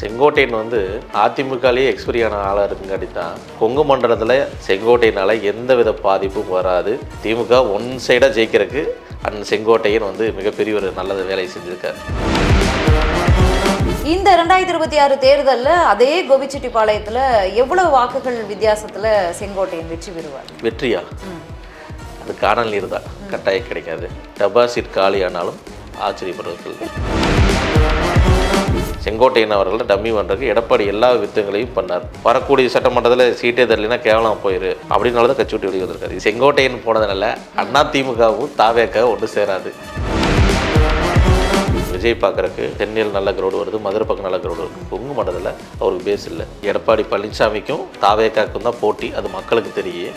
செங்கோட்டையன் வந்து அதிமுகலேயே எக்ஸ்பீரி ஆன ஆளாக இருக்குங்காட்டி தான் கொங்கு மண்டலத்தில் செங்கோட்டையனால் எந்த வித பாதிப்பும் வராது. திமுக ஒன் சைடாக ஜெயிக்கிறதுக்கு அண்ணன் செங்கோட்டையன் வந்து மிகப்பெரிய ஒரு நல்ல வேலையை செஞ்சுருக்காரு. இந்த ரெண்டாயிரத்தி இருபத்தி ஆறு தேர்தலில் அதே கோபிச்செட்டிப்பாளையத்தில் எவ்வளவு வாக்குகள் வித்தியாசத்தில் செங்கோட்டையன் வெற்றி பெறுவார்? வெற்றியா? அது காணல் நீர் தான். கட்டாயம் கிடைக்காது. டெபாசிட் காலி ஆனாலும் ஆச்சரியப்படுவதில்லை செங்கோட்டையன் அவர்கள் டம்மி பண்ணுறதுக்கு எடப்பாடி எல்லா வித்தங்களையும் பண்ணார். வரக்கூடிய சட்டமன்றத்தில் சீட்டே தரலைன்னா கேவலம் போயிரு அப்படின்னால தான் கட்சி விட்டு வெளியே வந்திருக்காரு. செங்கோட்டையன் போனதுனால அண்ணா திமுகவும் தாவேக்க ஒன்று சேராது. விஜய் பார்க்கறக்கு சென்னையில் நல்ல கிரௌடு வருது மதுரை பக்கம் நல்ல கிரௌடு வருது. கொங்கு மண்டலத்தில் அவருக்கு பேஸ் இல்லை. எடப்பாடி பழனிசாமிக்கும் தாவேக்காக்கும் தான் போட்டி அது மக்களுக்கு தெரியும்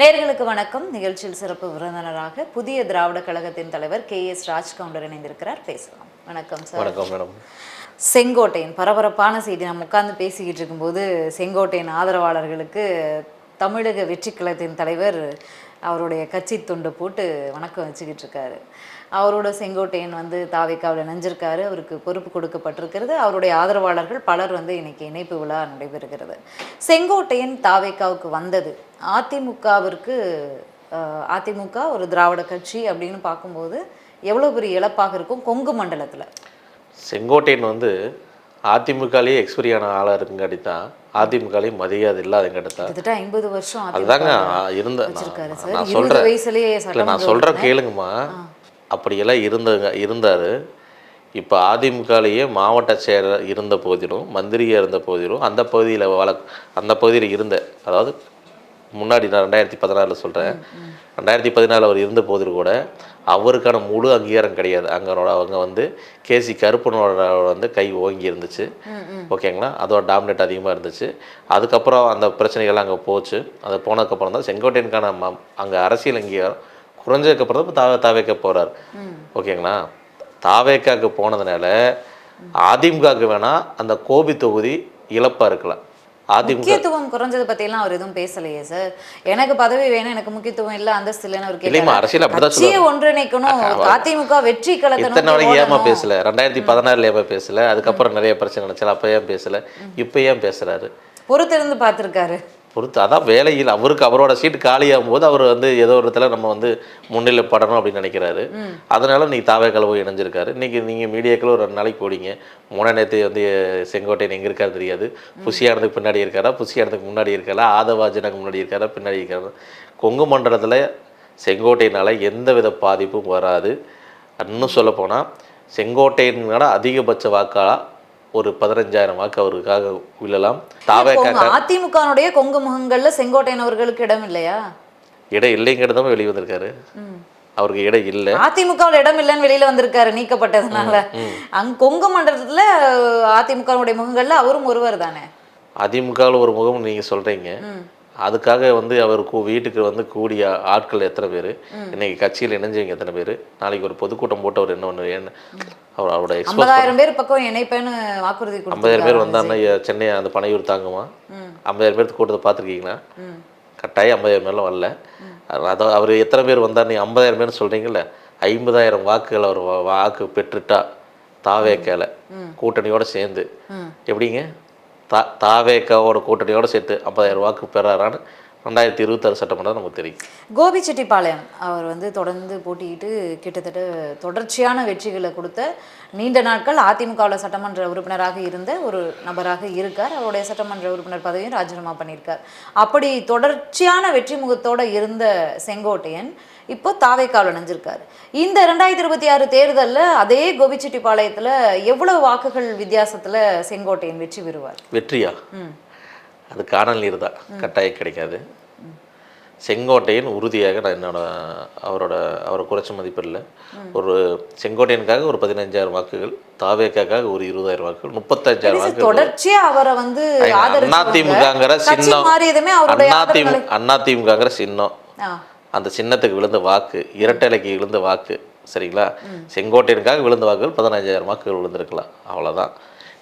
நேர்களுக்கு வணக்கம். நிகழ்ச்சியில் சிறப்பு விருந்தினராக புதிய திராவிட கழகத்தின் தலைவர் கே எஸ் ராஜ்கவுண்டர் இணைந்திருக்கிறார். பேசலாம். வணக்கம் சார். வணக்கம் மேடம். செங்கோட்டையன் பரபரப்பான செய்தி. நம்ம உட்கார்ந்து பேசிக்கிட்டு இருக்கும்போது செங்கோட்டையன் ஆதரவாளர்களுக்கு தமிழக வெற்றி கழகத்தின் தலைவர் அவருடைய கட்சி துண்டு போட்டு வணக்கம் வச்சுக்கிட்டு இருக்காரு. அவரோட செங்கோட்டையன் வந்து தாவைக்காவில் இணைஞ்சிருக்காரு அவருக்கு பொறுப்பு கொடுக்கப்பட்டிருக்கிறது. அவருடைய ஆதரவாளர்கள் பலர் வந்து இன்னைக்கு இணைப்பு விழா நடைபெறுகிறது. செங்கோட்டையன் தாவைக்காவுக்கு வந்தது. அதிமுகவிற்கு அதிமுக ஒரு திராவிட கட்சி அப்படின்னு பார்க்கும்போது எவ்வளோ பெரிய இழப்பாக இருக்கும் கொங்கு மண்டலத்தில்? செங்கோட்டையன் வந்து அதிமுகலேயே எக்ஸ்பீரி ஆன ஆளாக இருக்குங்காட்டி தான் அதிமுகலேயே மரியாதை இல்லாதங்காட்டி தான் கிட்டத்தட்ட ஐம்பது வருஷம் அதுதாங்க இருந்த நான் சொல்கிறேன் நான் சட்டமன்ற சொல்கிற உறுப்பினர். கேளுங்கம்மா. அப்படியெல்லாம் இருந்தங்க இருந்தார். இப்போ அதிமுகலேயே மாவட்ட செயலர் இருந்த போதிலும் மந்திரியாக இருந்த போதிலும் அந்த பகுதியில் வள அந்த பகுதியில் இருந்த அதாவது முன்னாடி நான் ரெண்டாயிரத்தி பதினாறில் சொல்கிறேன் ரெண்டாயிரத்தி பதினாலில் அவர் இருந்த போதிலும் கூட அவருக்கான முழு அங்கீகாரம் கிடையாது. அங்கனோட அவங்க வந்து கேசி கருப்பனோட வந்து கை ஓங்கி இருந்துச்சு. ஓகேங்களா? அதோட டாமினேட் அதிகமாக இருந்துச்சு. அதுக்கப்புறம் அந்த பிரச்சனைகள் அங்கே போச்சு. அது போனதுக்கப்புறம் தான் செங்கோட்டையனுக்கான ம அங்கே அரசியல் அங்கீகாரம் குறைஞ்சதுக்கப்புறம் தான் தாவே தாவேக்க போகிறார் ஓகேங்களா? தாவேக்காக்கு போனதுனால அதிமுகவுக்கு வேணால் அந்த கோபி தொகுதி இழப்பாக இருக்கலாம். முக்கியத்துவம் குறைஞ்சது பத்தியெல்லாம் அவர் எதுவும் பேசலையே சார் எனக்கு பதவி வேணும் எனக்கு முக்கியத்துவம் இல்ல அந்தஸ்து இல்லைன்னு இல்லைம்மா, கேட்கல அரசியல் அப்படிதான். ஒன்றிணைக்கணும் அதிமுக வெற்றி இத்தனை கலத்தணும் நாளைக்கு ஏமா பேசல? ரெண்டாயிரத்தி பதினாறுல ஏமா பேசல? அதுக்கப்புறம் நிறைய பிரச்சனை நினைச்சால அப்போ ஏன் பேசல? இப்போ ஏன் பேசுறாரு? பொறுத்திருந்து பார்த்திருக்காரு. பொறுத்து. அதான் வேலையில் அவருக்கு அவரோட சீட்டு காலியாகும் போது அவர் வந்து ஏதோ ஒரு இடத்துல நம்ம வந்து முன்னிலைப்படணும் அப்படின்னு நினைக்கிறாரு. அதனால நீ தாவே கலவு இணைஞ்சிருக்காரு. இன்னைக்கு நீங்கள் மீடியாக்கள் ஒரு ரெண்டு நாளைக்கு போடிங்க மூணா நேரத்தை வந்து செங்கோட்டையன் எங்கே இருக்காரு தெரியாது. புசியானதுக்கு பின்னாடி இருக்காரா? புசியானதுக்கு முன்னாடி இருக்காரா? ஆதவாஜனுக்கு முன்னாடி இருக்காரா? பின்னாடி இருக்காரா? கொங்கு மண்டலத்தில் செங்கோட்டையினால் எந்த வித பாதிப்பும் வராது. இன்னும் சொல்லப்போனால் செங்கோட்டையனோட அதிகபட்ச வாக்காக ஒரு பதினஞ்சாயிரம் வாக்கு அவருக்காக விழலாம். தாவே அதிமுகனுடைய கொங்கு முகங்கள்ல செங்கோட்டையன் அவர்களுக்கு இடம் இல்லையா? இடம் இல்லைங்கிறது தான் வெளியே வந்திருக்காரு. அவருக்கு இடம் இல்லை. அதிமுகவில் இடம் இல்லைன்னு வெளியில வந்திருக்காரு நீக்கப்பட்டதுனால. அங்க கொங்கு மண்டலத்துல அதிமுகவுடைய முகங்கள்ல அவரும் ஒருவர் தானே? அதிமுகவில் ஒரு முகம் நீங்கள் சொல்கிறீங்க அதுக்காக வந்து அவர் வீட்டுக்கு வந்து கூடிய ஆட்கள் எத்தனை பேர்? இன்னைக்கு கட்சியில் இணைஞ்சவங்க எத்தனை பேர்? நாளைக்கு ஒரு பொதுக்கூட்டம் போட்டு அவர் என்ன ஒன்று என்ன? அவர் அவரோட ஐம்பதாயிரம் பேர் பக்கம் இணைப்பேன்னு வாக்குறுதி ஐம்பதாயிரம் பேர் வந்தாருன்னா சென்னை அந்த பனையூர் தாங்குமா? ஐம்பதாயிரம் பேர் கூட்டத்தை பார்த்துருக்கீங்களா? கட்டாயம் ஐம்பதாயிரம் மேலாம் வரல. அதான் அவர் எத்தனை பேர் வந்தார் நீ ஐம்பதாயிரம் பேர் சொல்கிறீங்கல்ல ஐம்பதாயிரம் வாக்குகள் அவர் வாக்கு பெற்றுட்டா தாவேக்கால. கூட்டணியோட சேர்ந்து. எப்படிங்க? தா தாவேக்காவோட கூட்டணியோட சேர்த்து ஐம்பதாயிரம் வாக்கு பெறாரான்னு ரெண்டாயிரத்தி இருபத்தாறு சட்டமன்றம் நமக்கு தெரியும். கோபிச்செட்டிப்பாளையம் அவர் வந்து தொடர்ந்து போட்டியிட்டு கிட்டத்தட்ட தொடர்ச்சியான வெற்றிகளை கொடுத்த நீண்ட நாட்கள் அதிமுகவில் சட்டமன்ற உறுப்பினராக இருந்த ஒரு நபராக இருக்கார். அவருடைய சட்டமன்ற உறுப்பினர் பதவியும் ராஜினாமா பண்ணியிருக்கார். அப்படி தொடர்ச்சியான வெற்றி முகத்தோடு இருந்த செங்கோட்டையன் இப்போ தாவைக்காவில் இணைஞ்சிருக்காரு. இந்த ரெண்டாயிரத்தி இருபத்தி ஆறு தேர்தலில் அதே கோபிச்செட்டிப்பாளையத்தில் எவ்வளவு வாக்குகள் வித்தியாசத்தில் செங்கோட்டையன் வெற்றி பெறுவார்? வெற்றியா? அது காணல் நீர் தான். கட்டாயம் கிடைக்காது. செங்கோட்டையன் உறுதியாக நான் என்னோட அவரோட அவரை குறைச்ச மதிப்பில்லை ஒரு செங்கோட்டையனுக்காக ஒரு பதினஞ்சாயிரம் வாக்குகள் தாவேக்காக ஒரு இருபதாயிரம் வாக்குகள் முப்பத்தஞ்சாயிரம் வாக்குகள். தொடர்ச்சியா அவரை வந்து அதிமுகங்கிற சின்னம். அதிமுகங்கிற சின்னம். அந்த சின்னத்துக்கு விழுந்த வாக்கு இரட்டைலைக்கு விழுந்த வாக்கு சரிங்களா? செங்கோட்டையனுக்காக விழுந்த வாக்குகள் பதினஞ்சாயிரம் வாக்குகள் விழுந்திருக்கலாம். அவ்வளோதான்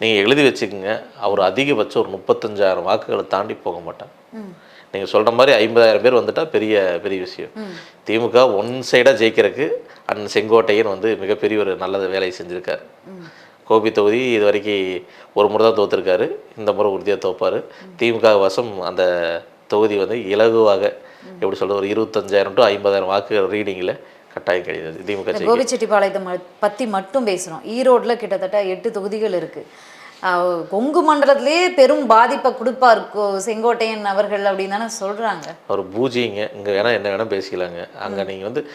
நீங்கள் எழுதி வச்சுக்கோங்க அவர் அதிகபட்சம் ஒரு முப்பத்தஞ்சாயிரம் வாக்குகளை தாண்டி போக மாட்டார். நீங்கள் சொல்கிற மாதிரி ஐம்பதாயிரம் பேர் வந்துட்டால் பெரிய பெரிய விஷயம். திமுக ஒன் சைடாக ஜெயிக்கிறதுக்கு அண்ணன் செங்கோட்டையன் வந்து மிகப்பெரிய ஒரு நல்ல வேலையை செஞ்சுருக்காரு. கோபி தொகுதி இது வரைக்கும் ஒரு முறை தான் தோத்துருக்காரு. இந்த முறை உறுதியாக தோப்பார். திமுக வசம் அந்த தொகுதி வந்து இலகுவாக எப்படி சொல்றது ஒரு இருபத்தஞ்சாயிரம் டு ஐம்பதாயிரம் வாக்கு ரீடிங்கில் கட்டாயம் கிடையாது. திமுக கோபிச்செட்டிப்பாளையத்தை ம- பத்தி மட்டும் பேசுறோம். ஈரோட்ல கிட்டத்தட்ட எட்டு தொகுதிகள் இருக்கு. ஆஹ், கொங்கு மண்டலத்திலேயே பெரும் பாதிப்பை கொடுப்பார் செங்கோட்டையன் அவர்கள் அப்படின்னு தானே சொல்றாங்க. ஒரு பூஜைங்க. இங்கே வேணால் என்ன வேணால் பேசிக்கலாங்க. அங்கே நீங்கள் வந்து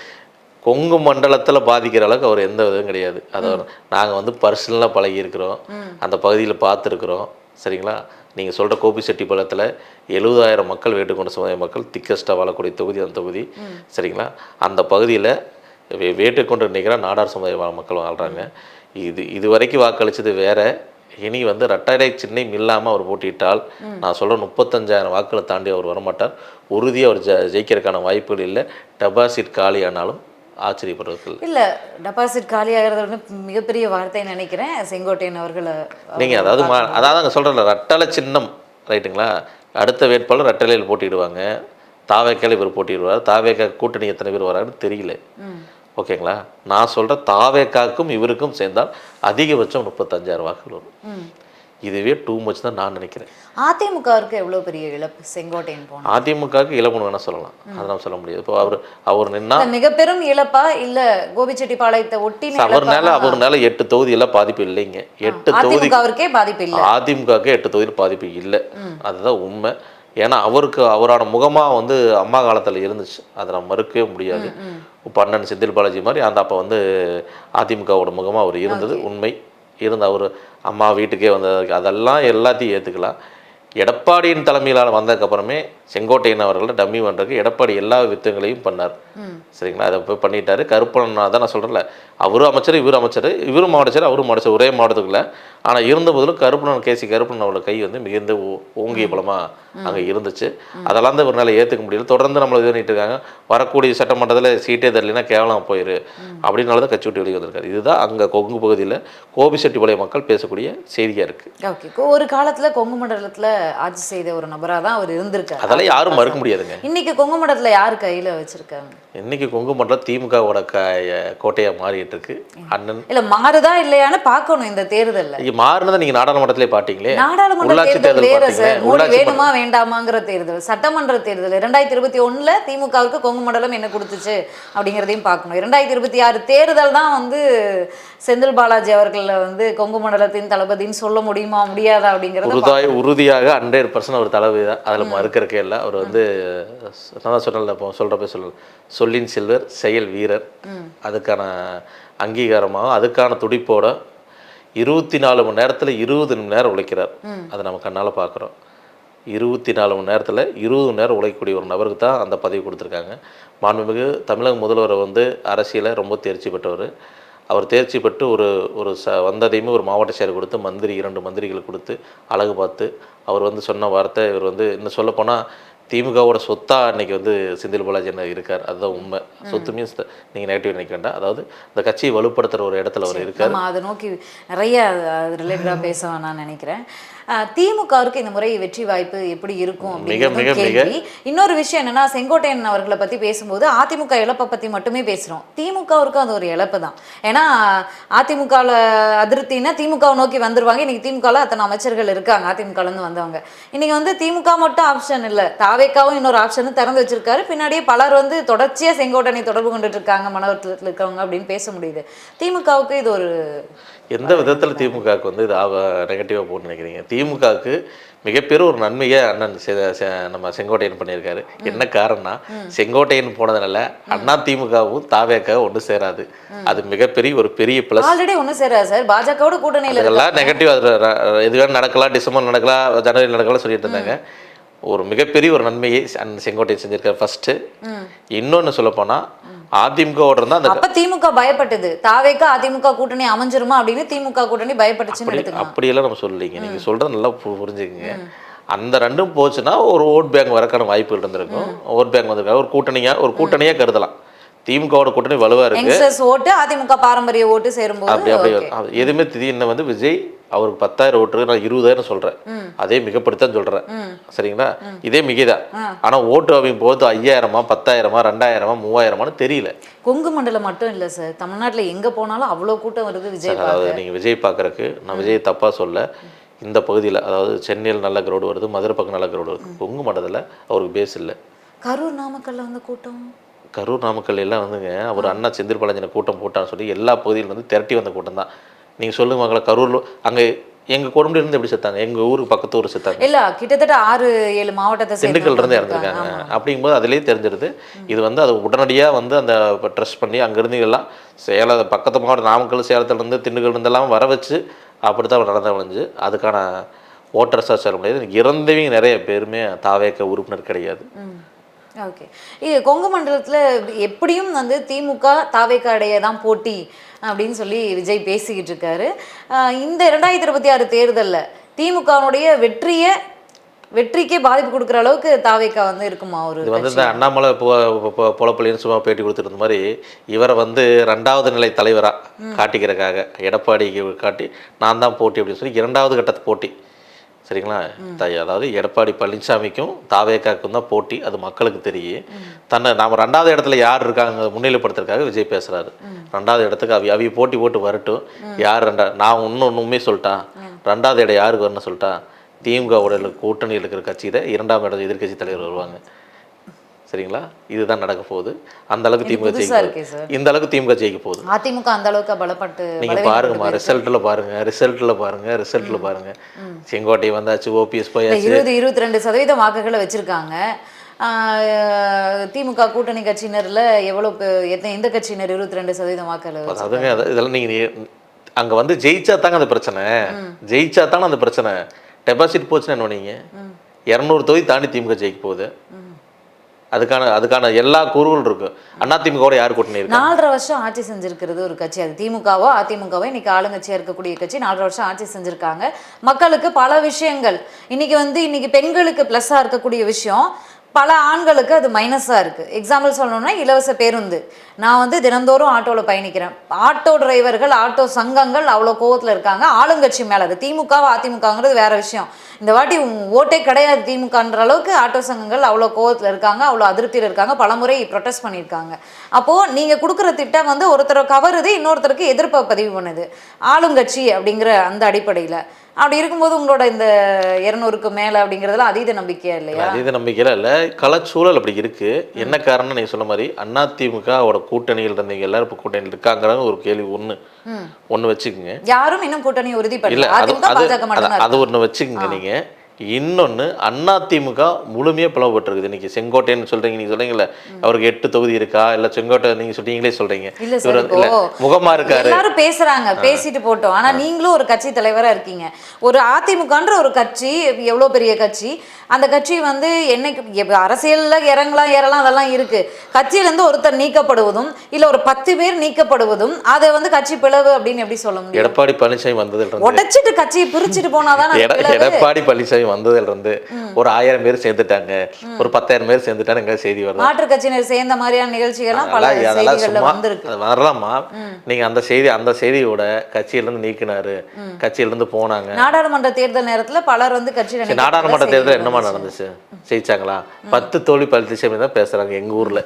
கொங்கு மண்டலத்தில் பாதிக்கிற அளவுக்கு அவர் எந்த இதுவும் கிடையாது. அதை நாங்கள் வந்து பர்சனலாக பழகி இருக்கிறோம் அந்த பகுதியில் பார்த்துருக்குறோம். சரிங்களா? நீங்கள் சொல்கிற கோபிச்செட்டிப்பாளையத்தில் எழுபதாயிரம் மக்கள் வேட்டுக்கொண்ட சமுதாய மக்கள் திக்கஸ்ட்டாக வாழக்கூடிய தொகுதி அந்த தொகுதி. சரிங்களா? அந்த பகுதியில் வே வேட்டுக்கொண்டு நிற்கிற நாடார் சமுதாய மக்கள் வாழ்கிறாங்க இது இது வரைக்கும் வாக்களிச்சது வேற. இனி வந்து ரெட்டடை சின்னம் இல்லாமல் அவர் போட்டியிட்டால் நான் சொல்கிற முப்பத்தஞ்சாயிரம் வாக்களை தாண்டி அவர் வரமாட்டார். உறுதியாக அவர் ஜெ ஜெயிக்கிறதுக்கான வாய்ப்புகள் இல்லை. டெபாசிட் காலியானாலும் ஆச்சரியப்படுறதுக்கு இல்லை. டெபாசிட் காலியாகிறத விட மிகப்பெரிய வார்த்தை நினைக்கிறேன் செங்கோட்டையன் அவர்களை நீங்கள் அதாவது அதாவது அங்கே சொல்கிறல ரெட்டலை சின்னம் ரைட்டுங்களா அடுத்த வேட்பாளர் ரெட்டலையில் போட்டியிடுவாங்க. தாவேக்கால இவர் போட்டியிடுவார். தாவேக்கா கூட்டணி எத்தனை பேர் வராங்கன்னு தெரியல. ஓகேங்களா? நான் சொல்கிற தாவேக்காக்கும் இவருக்கும் சேர்ந்தால் அதிகபட்சம் முப்பத்தஞ்சாயிரம் வாக்குகள் வரும். இதுவே டூ மச் தான் நான் நினைக்கிறேன். அதிமுகவிற்கு எவ்வளவு பெரிய இழப்பு? செங்கோட்டையன் போனா. அதிமுகவுக்கு இளமணு வேணால் சொல்லலாம். அதை நம்ம சொல்ல முடியாது. இப்போ அவர் அவர் நின்னா இல்ல, மிக பெரும் இழப்பா இல்ல கோபிச்செட்டிப்பாளையத்தை ஒட்டின அவர்னால? அவர்னால எட்டு தொகுதியெல்லாம் பாதிப்பு இல்லைங்க. எட்டு தொகுதி அதிமுகவிற்கே பாதிப்பு இல்ல. அதிமுகவுக்கு எட்டு தொகுதியில் பாதிப்பு இல்லை. அதுதான் உண்மை. ஏன்னா அவருக்கு அவரோட முகமாக வந்து அம்மா காலத்தில் இருந்துச்சு. அதை நம்ம மறுக்கவே முடியாது. அண்ணன் செந்தில் பாலாஜி மாதிரி அந்த அப்போ வந்து அதிமுகவோட முகமாக அவர் இருந்தது. உண்மை. இருந்த அவர் அம்மா வீட்டுக்கே வந்தது அதெல்லாம் எல்லாத்தையும் ஏற்றுக்கலாம் எடப்பாடியின் தலைமையிலான வந்ததுக்கப்புறமே செங்கோட்டையன் அவர்களை டம்மி பண்ணுறதுக்கு எடப்பாடி எல்லா வித்தங்களையும் பண்ணார். சரிங்களா? அதை போய் பண்ணிட்டாரு. கருப்பணன் தான் நான் சொல்கிறேன்ல அவரும் அமைச்சர் இவரும் அமைச்சர் இவரும் அமைச்சர் அவரும் அமைச்சர் ஒரே மாவட்டத்துக்குள்ள. ஆனால் இருந்த போதிலும் கருப்பணன் கேசி கருப்பணன் அவரோட கை வந்து மிகுந்த ஓங்கிய பலமாக அங்கே இருந்துச்சு. அதெல்லாம் தான் இவரால் ஏற்றுக்க முடியல. தொடர்ந்து நம்மளை இது பண்ணிட்டு இருக்காங்க. வரக்கூடிய சட்டமன்றத்தில் சீட்டே தரலைன்னா கேவலம் போயிரு. அப்படின்னால தான் கட்சி விட்டு வெளியே வந்திருக்காரு. இதுதான் அங்கே கொங்கு பகுதியில் கோபிச்செட்டிப்பாளைய மக்கள் பேசக்கூடிய செய்தியாக இருக்குது ஓகே. ஒரு காலத்துல கொங்கு மண்டலத்துல ஆட்சி செய்த ஒரு நபரா தான் அவர் இருந்திருக்காரு. அதெல்லாம் யாரும் மறுக்க முடியாதுங்க. இன்னைக்கு கொங்கு மண்டலத்துல யார் கையில வச்சிருக்காங்க? இன்னைக்கு கொங்கு மண்டலம் திமுகவோட க கோட்டையாக மாறிட்டு இருக்கு. அண்ணன். இல்ல மாறுதா இல்லையான்னு பார்க்கணும் இந்த தேர்தல்ல. இங்க மாறினதை நீங்க நாடாளுமன்றத்திலே பாட்டீங்களே நாடாளுமன்ற உள்ளாட்சி தேர்தல் தேர்தல் வேணுமா வேண்டாமாங்கிற தேர்தல் சட்டமன்ற தேர்தல். இரண்டாயிரத்தி இருபத்தி ஒண்ணுல திமுகவுக்கு கொங்கு மண்டலம் என்ன கொடுத்துச்சு அப்படிங்கிறதையும் பார்க்கணும். இரண்டாயிரத்தி இருபத்தி ஆறு தேர்தல் தான் வந்து செந்தில் பாலாஜி அவர்களை வந்து கொங்கு மண்டலத்தின் தளபதின்னு சொல்ல முடியுமா முடியாதா அப்படிங்கறத உறுதாய் உறுதியாக ஹண்ட்ரட் பர்சன்ட் அவர் தலைவி தான். அதில் மறுக்கிறக்கே இல்லை. அவர் வந்து நான் சொன்னல இப்போ சொல்கிறப்ப சொல்ல சொல்லின் செல்வர் செயல் வீரர். அதுக்கான அங்கீகாரமாக அதுக்கான துடிப்போட இருபத்தி நாலு மணி நேரத்தில் இருபது மணி நேரம் உழைக்கிறார். அதை நம்ம கண்ணால் பார்க்குறோம். இருபத்தி நாலு மணி நேரத்தில் இருபது மணி நேரம் உழைக்கக்கூடிய ஒரு நபருக்கு தான் அந்த பதவி கொடுத்துருக்காங்க. மாண்புமிகு தமிழக முதல்வரை வந்து அரசியலை ரொம்ப தேர்ச்சி பெற்றவர். அவர் தேர்ச்சி பெற்று ஒரு ஒரு ச வந்ததையுமே ஒரு மாவட்ட செயலர் கொடுத்து மந்திரி இரண்டு மந்திரிகள் கொடுத்து அழகு பார்த்து அவர் வந்து சொன்ன வார்த்தை இவர் வந்து இன்னும் சொல்லப்போனால் திமுகவோட சொத்தா இன்னைக்கு வந்து செந்தில் பாலாஜி என்ன இருக்கார் அதுதான் உண்மை. சொத்து மீன்ஸ் நீங்கள் நெகட்டிவ் நினைக்க வேண்டாம். அதாவது இந்த கட்சியை வலுப்படுத்துகிற ஒரு இடத்துல அவர் இருக்கார். அதை நோக்கி நிறைய அது ரிலேட்டடாக பேச நான் நினைக்கிறேன். திமுகவுக்கு இந்த முறை வெற்றி வாய்ப்பு எப்படி இருக்கும் மிக. கேள்வி. இன்னொரு விஷயம் என்னன்னா செங்கோட்டையன் அவர்களை பத்தி பேசும்போது அதிமுக இழப்பை பத்தி மட்டுமே பேசுறோம். திமுகவிற்கும் அது ஒரு இழப்பு தான். ஏன்னா அதிமுகவில் அதிருப்தினா திமுகவை நோக்கி வந்துருவாங்க. இன்னைக்கு திமுகவில் அத்தனை அமைச்சர்கள் இருக்காங்க அதிமுகல இருந்து வந்தவங்க. இன்னைக்கு வந்து திமுக மட்டும் ஆப்ஷன் இல்லை. தாவேக்காவும் இன்னொரு ஆப்ஷனும் திறந்து வச்சிருக்காரு. பின்னாடியே பலர் வந்து தொடர்ச்சியா செங்கோட்டனை தொடர்பு கொண்டுட்டு இருக்காங்க மனவரத்தில் இருக்கவங்க அப்படின்னு பேச முடியுது. திமுகவுக்கு இது ஒரு எந்த விதத்தில் திமுகவுக்கு வந்து இது நெகட்டிவாக போட்டு நினைக்கிறீங்க? திமுகவுக்கு மிகப்பெரிய ஒரு நன்மையை அண்ணன் நம்ம செங்கோட்டையன் பண்ணியிருக்காரு. என்ன காரணம்னா செங்கோட்டையன் போனதுனால அண்ணா திமுகவும் தாவேக்காவும் ஒன்று சேராது. அது மிகப்பெரிய ஒரு பெரிய ப்ளஸ் ஆல்ரெடி ஒன்றும் சேரா சார். பாஜகவோட கூட்டணியில் அதெல்லாம் நெகட்டிவ் அது ர- ர- எது வேணும் நடக்கலாம் டிசம்பர் நடக்கலாம் ஜனவரி நடக்கலாம் சொல்லிட்டு இருந்தாங்க. ஒரு மிகப்பெரிய ஒரு நன்மையை அண்ணன் செங்கோட்டையன் செஞ்சிருக்காரு ஃபர்ஸ்ட்டு இன்னொன்று சொல்லப்போனால் அதிமுகவோட இருந்தால் அந்த அப்ப திமுக பயப்பட்டது. தாவேக்கா அதிமுக கூட்டணி அமைஞ்சிருமா அப்படின்னு திமுக கூட்டணி பயப்பட்டுச்சுன்னு அப்படியெல்லாம் நம்ம சொல்லலைங்க. நீங்கள் சொல்கிறது நல்லா புரிஞ்சுக்கங்க. அந்த ரெண்டும் போச்சுன்னா ஒரு ஓட் பேங்க் வரக்கான வாய்ப்புகள் இருந்திருக்கும். ஓட் பேங்க் வந்திருக்காங்க ஒரு கூட்டணியாக ஒரு கூட்டணியாக கருதலாம். திமுகவோட கூட்டணி வலுவாக இருக்கு. ஓட்டு அதிமுக பாரம்பரிய ஓட்டு சேரும்போது அப்படி அப்படி okay. அது எதுவுமே திடீர்னு வந்து விஜய் அவருக்கு பத்தாயிரம் ஓட்டு நான் இருபதாயிரம் சொல்கிறேன் அதே மிகப்படுத்தான் சொல்கிறேன் சரிங்களா? இதே மிகைதான். ஆனால் ஓட்டு அவங்க போது ஐயாயிரமா பத்தாயிரமா ரெண்டாயிரமா மூவாயிரமான்னு தெரியல. கொங்கு மண்டலம் மட்டும் இல்ல சார். தமிழ்நாட்டுல எங்க போனாலும் அவ்வளவு கூட்டம் வருது விஜய் அதாவது நீங்கள் விஜய் பார்க்குறக்கு நான் விஜய் தப்பாக சொல்ல இந்த பகுதியில் அதாவது சென்னையில் நல்ல கிரௌடு வருது மதுரை பக்கம் நல்ல கிரௌடு வருது. கொங்கு மண்டலத்தில் அவருக்கு பேஸ் இல்லை. கரூர் நாமக்கல்ல வந்து கூட்டம்? கரூர் நாமக்கல் எல்லாம் வந்துங்க அவர் அண்ணா செந்தில் பாலாஜினை கூட்டம் போட்டான்னு சொல்லி எல்லா பகுதியிலும் வந்து திரட்டி வந்த கூட்டம் தான் நீங்கள் சொல்லுங்க மக்களை கரூரில் அங்கே எங்கள் குடும்பம் இருந்து எப்படி செத்தாங்க? எங்கள் ஊருக்கு பக்கத்து ஊர் செத்தாங்க. இல்ல கிட்டத்தட்ட ஆறு ஏழு மாவட்டத்தை திண்டுக்கல்ல இருந்து இறந்துருக்காங்க. அப்படிங்கும்போது அதுலேயே தெரிஞ்சிருது. இது வந்து அது உடனடியாக வந்து அந்த ட்ரெஸ் பண்ணி அங்கேருந்து எல்லாம் சேலம் பக்கத்து மாவட்டம் நாமக்கல் சேலத்துலேருந்து திண்டுக்கல் இருந்தெல்லாம் வர வச்சு அப்படி தான் நடந்து வளைஞ்சு அதுக்கான ஓட்டர் சார்ஜ் சொல்ல முடியாது இறந்தவங்க நிறைய பேருமே தாவேக்க உறுப்பினர் கிடையாது. ஓகே. இது கொங்கு மண்டலத்துல எப்படியும் வந்து திமுக தாவேக்காடைய தான் போட்டி. அப்படின்னு சொல்லி விஜய் பேசிக்கிட்டு இருக்காரு. இந்த ரெண்டாயிரத்தி இருபத்தி ஆறு தேர்தல்ல திமுகவுடைய வெற்றியை வெற்றிக்கே பாதிப்பு கொடுக்குற அளவுக்கு தாவேக்கா வந்து இருக்குமா ஒரு இது வந்து? இந்த அண்ணாமலை பொழப்பலின்னு சும்மா பேட்டி கொடுத்துருந்த மாதிரி இவரை வந்து ரெண்டாவது நிலை தலைவராக காட்டிக்கிறக்காக எடப்பாடிக்கு காட்டி நான் தான் போட்டி அப்படின்னு சொல்லி இரண்டாவது கட்டத்து போட்டி. சரிங்களா? அதாவது எடப்பாடி பழனிசாமிக்கும் தாவேக்காக்கும் தான் போட்டி அது மக்களுக்கு தெரியும் தன்னை நாம் ரெண்டாவது இடத்துல யார் இருக்காங்க முன்னிலைப்படுத்துறதுக்காக விஜய் பேசுறாரு. ரெண்டாவது இடத்துக்கு அவி அவி போட்டி போட்டு வரட்டும். யார் ரெண்டா நான் இன்னும் ஒன்றுமே சொல்லிட்டான் ரெண்டாவது இடம் யாருக்கு வரணும்னு சொல்லிட்டான் திமுகவோட கூட்டணியில் இருக்கிற கட்சி இரண்டாம் இடம் எதிர்க்கட்சி தலைவர் வருவாங்க. சரிங்களா? இதுதான் நடக்க போகுது. அந்த அளவுக்கு திமுக ஜெயிக்க. இந்த அளவுக்கு திமுக ஜெயிக்க போகுது. அதிமுக அந்த அளவுக்கு பலப்பட்டு நீங்க பாருங்கம்மா. ரிசல்ட்ல பாருங்க ரிசல்ட்ல பாருங்க ரிசல்ட்ல பாருங்க. செங்கோட்டை வந்தாச்சு ஓபிஎஸ் போயாச்சு. இருபது இருபத்தி ரெண்டு சதவீத வாக்குகளை வச்சிருக்காங்க. திமுக கூட்டணி கட்சியினர்ல எவ்வளவு எத்தனை எந்த கட்சியினர் இருபத்தி ரெண்டு சதவீதம் வாக்குகளை? அதுங்க அது- இதெல்லாம் நீங்க அங்க வந்து ஜெயிச்சா தாங்க அந்த பிரச்சனை. ஜெயிச்சா தானே அந்த பிரச்சனை. டெபாசிட் போச்சுன்னா என்ன நீங்க இரநூறு தொகுதி தாண்டி திமுக ஜெயிக்க போகுது. அதுக்கான அதுக்கான எல்லா கூறுகளும் இருக்கு. அண்ணா திமுகவோட யார் கூட்டணி இருக்கு? நாலரை வருஷம் ஆட்சி செஞ்சிருக்கிறது ஒரு கட்சி. அது திமுகவோ அதிமுகவோ இன்னைக்கு ஆளுங்கட்சியா இருக்கக்கூடிய கட்சி நாலரை வருஷம் ஆட்சி செஞ்சிருக்காங்க. மக்களுக்கு பல விஷயங்கள். இன்னைக்கு வந்து இன்னைக்கு பெண்களுக்கு பிளஸ்ஸா இருக்கக்கூடிய விஷயம். பல ஆண்களுக்கு அது மைனஸாக இருக்குது எக்ஸாம்பிள் சொல்லணும்னா இலவச பேருந்து. நான் வந்து தினந்தோறும் ஆட்டோவில் பயணிக்கிறேன். ஆட்டோ டிரைவர்கள் ஆட்டோ சங்கங்கள் அவ்வளோ கோவத்தில் இருக்காங்க. ஆளுங்கட்சி மேலே அது திமுக அதிமுகங்கிறது வேற விஷயம். இந்த வாட்டி ஓட்டே கிடையாது திமுகன்ற அளவுக்கு ஆட்டோ சங்கங்கள் அவ்வளோ கோவத்தில் இருக்காங்க அவ்வளோ அதிருப்தியில் இருக்காங்க. பலமுறை ப்ரொட்டஸ்ட் பண்ணியிருக்காங்க. அப்போது நீங்கள் கொடுக்குற திட்டம் வந்து ஒருத்தரை கவருது இன்னொருத்தருக்கு எதிர்ப்பை பதிவு பண்ணுது. ஆளுங்கட்சி அப்படிங்கிற அந்த அடிப்படையில். அப்படி இருக்கும்போது உங்களோட இந்த இரநூறுக்கு மேலே அப்படிங்கிறதுலாம் அதீத நம்பிக்கையா இல்லையா? அதீத நம்பிக்கையில இல்லை. களச்சூழல் அப்படி இருக்கு. என்ன காரணம் நீங்க சொன்ன மாதிரி அண்ணா திமுகவோட கூட்டணியில் இருந்தவங்க எல்லாரும் இப்போ கூட்டணியில் இருக்காங்கிறாங்க ஒரு கேள்வி ஒண்ணு. ஒண்ணு வச்சுக்கோங்க. யாரும் இன்னும் கூட்டணி உறுதி இல்ல பண்ணல அது அது ஒண்ணு வச்சுக்கோங்க நீங்க. இன்னொன்னு அண்ணா திமுக முழுமையா பிளவுபட்டிருக்குது இன்னைக்கு செங்கோட்டைன்னு சொல்றீங்க நீங்க சொல்றீங்கல்ல அவருக்கு எட்டு தொகுதி இருக்கா? இல்ல செங்கோட்டை நீங்களே சொல்றீங்க. இல்ல இவர் இல்ல இப்போ முகமா இருக்காரு. எல்லாரும் பேசுறாங்க பேசிட்டு போட்டோம். ஆனா நீங்களும் ஒரு கட்சி தலைவரா இருக்கீங்க. ஒரு அதிமுகன்ற ஒரு கட்சி எவ்வளவு பெரிய கட்சி அந்த கட்சி வந்து என்னைக்கு அரசியல்ல இறங்கலாம் ஏறலாம் அதெல்லாம் இருக்கு. கட்சியில இருந்து ஒருத்தர் நீக்கப்படுவதும் இல்ல ஒரு பத்து பேர் நீக்கப்படுவதும் அதை வந்து கட்சி பிளவு அப்படின்னு எப்படி சொல்ல முடியும்? எடப்பாடி பழனிசாமி வந்ததுல இருந்து. உடைச்சிட்டு கட்சியை பிரிச்சுட்டு போனாதான். எடப்பாடி பழனிசாமி வந்ததுல இருந்து ஒரு ஆயிரம் பேர் சேர்ந்துட்டாங்க. ஒரு பத்தாயிரம் பேர் சேர்ந்துட்டாங்க செய்தி வருது மாற்றுக் கட்சியினர் சேர்ந்த மாதிரியான நிகழ்ச்சிகள்லாம் பல செய்திகள்ல வந்திருக்கு. வரலாமா? நீங்க அந்த செய்தி அந்த செய்தியோட கட்சியில இருந்து நீக்கினாரு. கட்சியில இருந்து போனாங்க. நாடாளுமன்ற தேர்தல் நேரத்துல பலர் வந்து கட்சியில நாடாளுமன்ற தேர்தல் என்னமா. நடந்துச்சு? ஜெயிச்சாங்களா? பத்து தோல்வி பழனிசாமி தான் பேசுறாங்க எங்க ஊர்ல.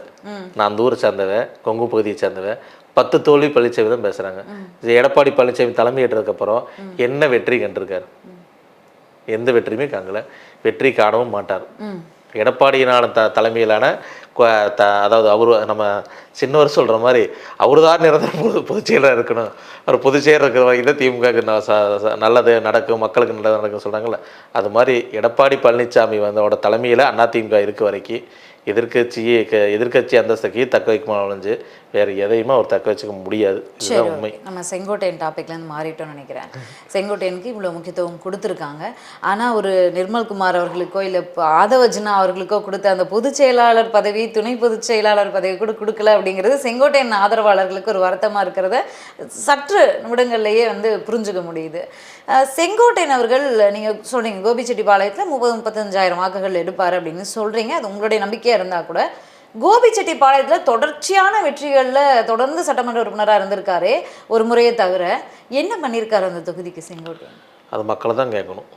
நான் அந்த ஊரை சேர்ந்தவ கொங்கு பகுதியை சேர்ந்தவ பத்து தோல்வி பழனிசாமி தான் பேசுறாங்க. இது எடப்பாடி பழனிசாமி தலைமையேற்றதுக்கு அப்புறம் என்ன வெற்றி கண்டிருக்காரு? எந்த வெற்றியுமே காங்கல வெற்றி காணவும் மாட்டார். எடப்பாடியினால த தலைமையிலான த அதாவது அவர் நம்ம சின்னவர் சொல்கிற மாதிரி அவர் தான் நிரந்தர பொது பொதுச்செயலாக இருக்கணும். அவர் பொதுச்செயலர் இருக்கிற வரைக்கும் தான் திமுகவுக்கு ந- ச- ச- நல்லது நடக்கும் மக்களுக்கு நல்லது நடக்கும் சொல்கிறாங்கல்ல அது மாதிரி எடப்பாடி பழனிசாமி வந்தோட தலைமையில் அதிமுக இருக்க வரைக்கும். எதிர்க்கட்சியே க- எதிர்க்கட்சி அந்தஸ்துக்கு தக்க வைக்குமா ஒழிஞ்சு வேறு எதையுமே அவர் தக்க வச்சுக்க முடியாது. இதுதான் உண்மை. நம்ம செங்கோட்டையன் டாபிக்லேருந்து மாறிட்டோம்னு நினைக்கிறேன். செங்கோட்டையனுக்கு இவ்வளோ முக்கியத்துவம் கொடுத்துருக்காங்க. ஆனால் ஒரு நிர்மல்குமார் அவர்களுக்கோ இல்லை ஆதவ ஜின்னா அவர்களுக்கோ கொடுத்த அந்த பொதுச் செயலாளர் பதவி துணை பொதுச் செயலாளர் பதவி கூட கொடுக்கல அப்படிங்கிறது செங்கோட்டையன் ஆதரவாளர்களுக்கு ஒரு வருத்தமாக இருக்கிறத சற்று நிமிடங்கள்லேயே வந்து புரிஞ்சுக்க முடியுது. செங்கோட்டையன் அவர்கள் நீங்கள் சொல்கிறீங்க கோபிச்செட்டிப்பாளையத்தில் முப்பது முப்பத்தஞ்சாயிரம் வாக்குகள் எடுப்பார் அப்படின்னு சொல்கிறீங்க அது உங்களுடைய நம்பிக்கையாக இருந்தால் கூட கோபிச்செட்டிப்பாளையத்தில் தொடர்ச்சியான வெற்றிகளில் தொடர்ந்து சட்டமன்ற உறுப்பினராக இருந்திருக்காரு ஒரு முறையை தவிர என்ன பண்ணியிருக்காரு அந்த தொகுதிக்கு செங்கோட்டையன்? அது மக்களை தான் கேட்கணும்.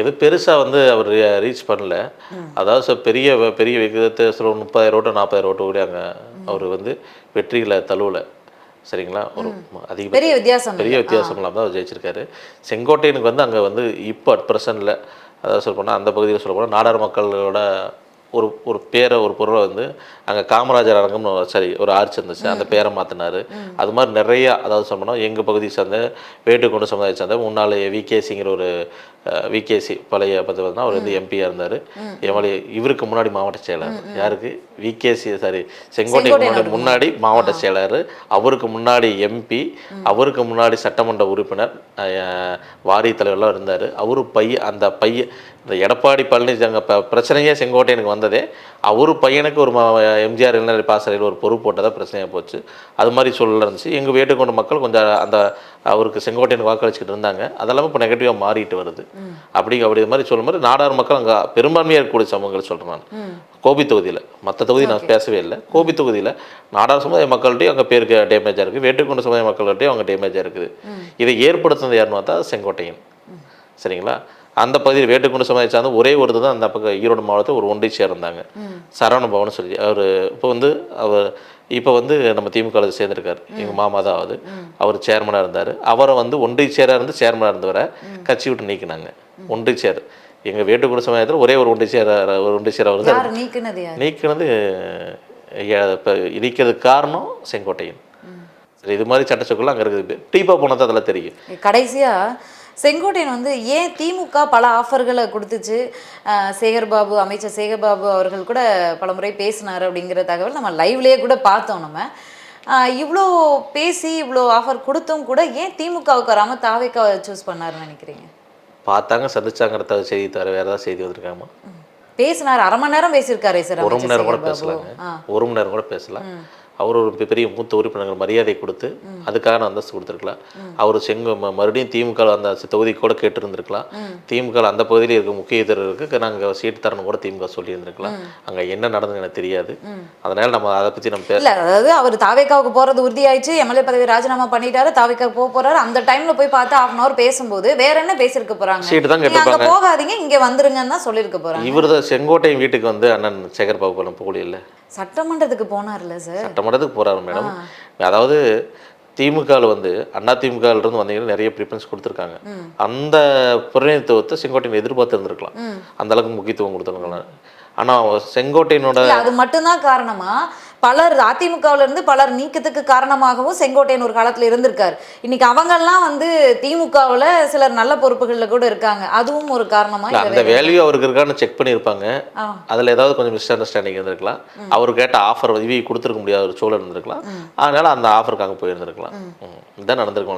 எது பெருசாக வந்து அவர் ரீச் பண்ணல. அதாவது பெரிய பெரிய விகிதத்தை சில முப்பதாயிரம் ஓட்டு நாற்பதாயிரம் ஓட்டு கூட அங்கே அவர் வந்து வெற்றிகளை தழுவல. சரிங்களா? ஒரு அதிக பெரிய வித்தியாசம் பெரிய. வித்தியாசம் இல்லாமல் தான் அவர் ஜெயிச்சிருக்காரு. செங்கோட்டையனுக்கு வந்து அங்கே வந்து இப்போ அட் ப்ரெசண்டில் அதாவது சொல்ல போனால் அந்த பகுதியில் சொல்ல போனால் நாடார் மக்களோட ஒரு ஒரு பேரை ஒரு பொருளை வந்து அங்கே காமராஜர் அரங்கம்னு சரி ஒரு ஆர்ச் இருந்துச்சு அந்த பேரை மாற்றினாரு அது மாதிரி நிறையா அதாவது சொல்லணும்னா எங்கள் பகுதியை சேர்ந்த வேட்டுக்கொண்டு சமுதாயத்தை சேர்ந்த முன்னாள் விகேசிங்கிற ஒரு விகேசி பழைய பத்து பார்த்தா அவர் வந்து எம்பியாக இருந்தார். எம்எல்ஏ இவருக்கு முன்னாடி மாவட்ட செயலர். யாருக்கு? விகேசி சாரி செங்கோட்டை முன்னாடி மாவட்ட செயலர். அவருக்கு முன்னாடி எம்பி அவருக்கு முன்னாடி சட்டமன்ற உறுப்பினர் வாரிய தலைவர்லாம் இருந்தார். அவரு பையன் அந்த பையன் இந்த எடப்பாடி பழனிசாமி அங்கே ப பிரச்சனையே செங்கோட்டையனுக்கு வந்ததே. அவரு பையனுக்கு ஒரு எம்ஜிஆர் இளைஞர் பாசறையில் ஒரு பொறுப்பு போட்டதாக பிரச்சனையாக போச்சு. அது மாதிரி சூழல் இருந்துச்சு. எங்கள் வேட்டுக்கொண்ட மக்கள் கொஞ்சம் அந்த அவருக்கு செங்கோட்டையனுக்கு வாக்களிச்சுட்டு இருந்தாங்க. அதெல்லாம் இப்போ நெகட்டிவாக மாறிட்டு வருது. அப்படி அப்படி மாதிரி சொல்லும் போது நாடார் மக்கள் அங்கே பெரும்பான்மையாக இருக்கக்கூடிய சமூகங்கள் சொல்கிறேன் நான். கோபி தொகுதியில். மற்ற தொகுதி நான் பேசவே இல்லை. கோபி தொகுதியில் நாடார் சமுதாய மக்கள்கிட்டையும் அங்கே பேருக்கு டேமேஜாக இருக்குது. வேட்டுக்கொண்ட சமுதாய மக்கள்கிட்டையும் அவங்க டேமேஜாக இருக்குது. இதை ஏற்படுத்தினது யாருன்னு பார்த்தா செங்கோட்டையன். சரிங்களா? அந்த பகுதியில் வேட்டுக்குண்டு சமுதாயம் சார்ந்த ஒரே ஒருத்தர் தான் அந்த பக்கம் ஈரோடு மாவட்டத்தில் ஒரு ஒன்றை சேர்ந்தாங்க. சரவண பவன் சொல்லி. அவர் இப்போ வந்து அவர் இப்போ வந்து நம்ம திமுக சேர்ந்திருக்காரு. எங்கள் மாமா தான் ஆகுது அவர் சேர்மனாக இருந்தார். அவரை வந்து ஒன்றை சேராக இருந்து சேர்மனாக இருந்தவரை கட்சி விட்டு நீக்கினாங்க. ஒன்றை சேர் எங்கள் வேட்டுக்குண்டு சமுதாயத்தில் ஒரே ஒரு ஒன்றை சேர ஒரு ஒன்றை சேர யார் நீக்குனது இப்போ நீக்கிறதுக்கு காரணம் செங்கோட்டையன். சரி இது மாதிரி சட்டச்சொற்கள் அங்கே இருக்குது. டீப்பாக போனது அதெல்லாம் தெரியும். கடைசியா செங்கோட்டையன் வந்து ஏன் திமுக பல ஆஃபர்களை கொடுத்துச்சு? அஹ், சேகர் பாபு அமைச்சர் சேகர் பாபு அவர்கள் கூட பல முறை பேசினார் அப்படிங்கிற தகவல் நம்ம லைவ்லேயே கூட பார்த்தோம் நம்ம. இவ்வளோ பேசி இவ்வளோ ஆஃபர் கொடுத்தும் கூட ஏன் திமுகவுக்கு வராமல் தாவேக்காவை சூஸ் பண்ணாருன்னு நினைக்கிறீங்க? பார்த்தாங்க சந்திச்சாங்கிற செய்தி தவிர வேறு ஏதாவது செய்தி வந்திருக்காமா? பேசினார் அரை மணி நேரம் பேசியிருக்காரு சார் ஒரு மணி நேரம் கூட. பேசலாங்க. ஒரு மணி நேரம் கூட பேசலாம் அவர் ஒரு பெரிய மூத்த உறுப்பினர்கள் மரியாதை கொடுத்து அதுக்கான அந்தஸ்து கொடுத்துருக்கலாம். அவர் செங்க மறுபடியும் திமுக அந்த தொகுதி கூட கேட்டிருந்திருக்கலாம். திமுக அந்த பகுதியில் இருக்க முக்கியத்தருக்கு நாங்கள் சீட்டு தரணும் கூட திமுக சொல்லியிருந்திருக்கலாம். அங்கே என்ன நடந்தது எனக்கு தெரியாது. அதனால நம்ம அதை பற்றி நம்ம பேச அதாவது அவர் தாவேக்காவுக்கு போறது உறுதியாயிடுச்சு. எம்எல்ஏ பதவி ராஜினாமா பண்ணிட்டாரு தாவேக்காவுக்கு போக போறாரு. அந்த டைம்ல போய் பார்த்து ஹாஃப் அன் அவர் பேசும்போது வேற என்ன பேசியிருக்க போறாங்க? சீட்டு தான் கேட்டிருப்பாங்க. போகாதீங்க இங்க வந்துருங்கன்னு தான் சொல்லியிருக்க போறாங்க. இவர் தான் செங்கோட்டையன் வீட்டுக்கு வந்து அண்ணன் சேகர் பாபு போகல இல்லை சட்டமன்றத்துக்கு போனார்ல சார் சட்டமன்றத்துக்கு போறாரு மேடம் அதாவது திமுகவில் வந்து அண்ணா திமுகவில் இருந்து வந்தீங்கன்னா நிறைய ப்ரிஃபரன்ஸ் கொடுத்துருக்காங்க. அந்த பிரதிநிதித்துவத்தை செங்கோட்டையன் எதிர்பார்த்து இருந்திருக்கலாம் அந்த அளவுக்கு முக்கியத்துவம் கொடுத்துருக்கலாம். ஆனால் செங்கோட்டையனோட அது மட்டும்தான் காரணமா? பலர் அதிமுகவுல இருந்து பலர் நீக்கத்துக்கு காரணமாகவும் செங்கோட்டையன் ஒரு காலத்துல இருந்திருக்காரு. இன்னைக்கு அவங்கெல்லாம் வந்து திமுகவுல சிலர் நல்ல பொறுப்புகள்ல கூட இருக்காங்க. அதுவும் ஒரு காரணமா இல்ல, இல்ல அந்த வேல்யூ அவருக்கு இருக்கான்னு செக் பண்ணியிருப்பாங்க. அதில் ஏதாவது கொஞ்சம் மிஸ் அண்டர்ஸ்டாண்டிங் இருந்திருக்கலாம் அவர் கேட்ட ஆஃபர் இவி கொடுத்துருக்க முடியாத ஒரு சூழல் இருந்திருக்கலாம். அதனால அந்த ஆஃபருக்கு அங்கே போயிருந்திருக்கலாம். ம். இதான் நடந்திருக்கும்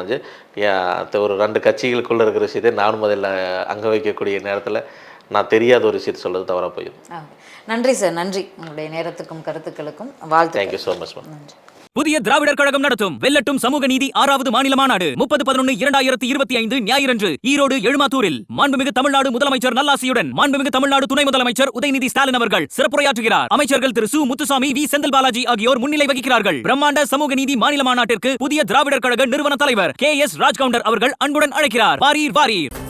ஒரு ரெண்டு கட்சிகளுக்குள்ள இருக்கிற விஷயத்தை நானும் அதில் அங்கே வைக்கக்கூடிய நேரத்தில் நான் தெரியாத ஒரு விஷயத்தை சொல்றது தவறாக போயிடும். நன்றி சார் நன்றி. உங்களுடைய நேரத்துக்கும் கருத்துக்களுக்கும் வாழ்த்து தேங்க்யூ ஸோ மச் மேம் நன்றி. புதிய திராவிடர் கழகம் நடத்தும் வெல்லட்டும் சமூக நீதி ஆறாவது மாநில மாநாடு முப்பது பதினொன்று இரண்டாயிரத்தி இருபத்தி ஐந்து ஞாயிறன்று ஈரோடு எழுமாத்தூரில். மாண்புமிகு தமிழ்நாடு முதலமைச்சர் நல்லாசியுடன் மாண்புமிகு தமிழ்நாடு துணை முதலமைச்சர் உதயநிதி ஸ்டாலின் அவர்கள் சிறப்புரையாற்றுகிறார். அமைச்சர்கள் திரு சு. முத்துசாமி வி. செந்தில் பாலாஜி ஆகியோர் முன்னிலை வகிக்கிறார்கள். பிரம்மாண்ட சமூக நீதி மாநில மாநாட்டிற்கு புதிய திராவிடர் கழக நிறுவன தலைவர் கே. எஸ். ராஜ்கவுண்டர் அவர்கள் அன்புடன் அழைக்கிறார். வாரீர் வாரீர்.